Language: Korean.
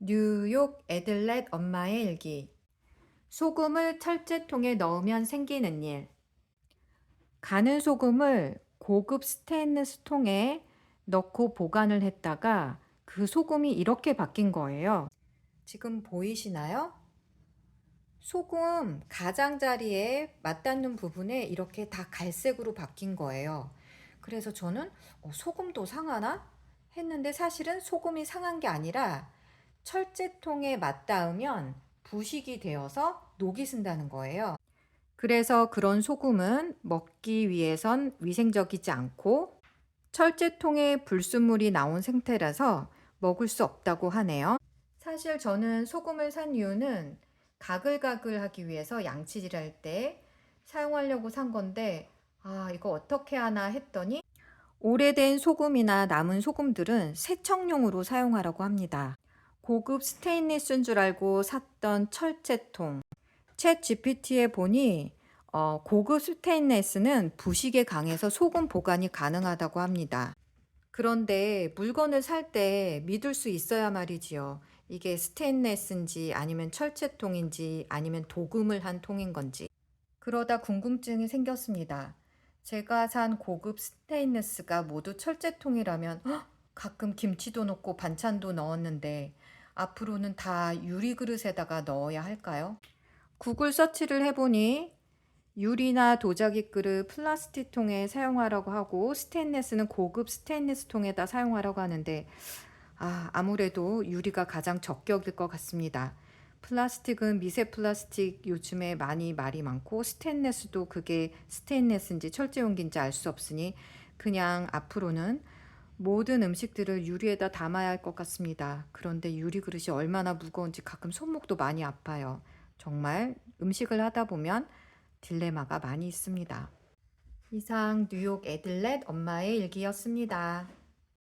뉴욕 애들렛 엄마의 일기. 소금을 철제통에 넣으면 생기는 일. 가는 소금을 고급 스테인리스 통에 넣고 보관을 했다가 그 소금이 이렇게 바뀐 거예요. 지금 보이시나요? 소금 가장자리에 맞닿는 부분에 이렇게 다 갈색으로 바뀐 거예요. 그래서 저는 어, 소금도 상하나? 했는데 사실은 소금이 상한 게 아니라 철제통에 맞닿으면 부식이 되어서 녹이 쓴다는 거예요. 그래서 그런 소금은 먹기 위해선 위생적이지 않고 철제통에 불순물이 나온 상태라서 먹을 수 없다고 하네요. 사실 저는 소금을 산 이유는 가글가글 하기 위해서 양치질 할 때 사용하려고 산 건데 아 이거 어떻게 하나 했더니 오래된 소금이나 남은 소금들은 세척용으로 사용하라고 합니다. 고급 스테인리스인 줄 알고 샀던 철제통. 챗 GPT에 보니 어, 고급 스테인리스는 부식에 강해서 소금 보관이 가능하다고 합니다. 그런데 물건을 살 때 믿을 수 있어야 말이지요. 이게 스테인레스인지 아니면 철제통인지 아니면 도금을 한 통인 건지. 그러다 궁금증이 생겼습니다. 제가 산 고급 스테인레스가 모두 철제통이라면 헉, 가끔 김치도 넣고 반찬도 넣었는데 앞으로는 다 유리 그릇에다가 넣어야 할까요? 구글 서치를 해보니 유리나 도자기 그릇, 플라스틱 통에 사용하라고 하고 스테인레스는 고급 스테인레스 통에다 사용하라고 하는데 아, 아무래도 유리가 가장 적격일 것 같습니다. 플라스틱은 미세 플라스틱 요즘에 많이 말이 많고 스테인레스도 그게 스테인레스인지 철제 용기인지 알 수 없으니 그냥 앞으로는 모든 음식들을 유리에다 담아야 할 것 같습니다. 그런데 유리 그릇이 얼마나 무거운지 가끔 손목도 많이 아파요. 정말 음식을 하다 보면 딜레마가 많이 있습니다. 이상 뉴욕 애들렛 엄마의 일기였습니다.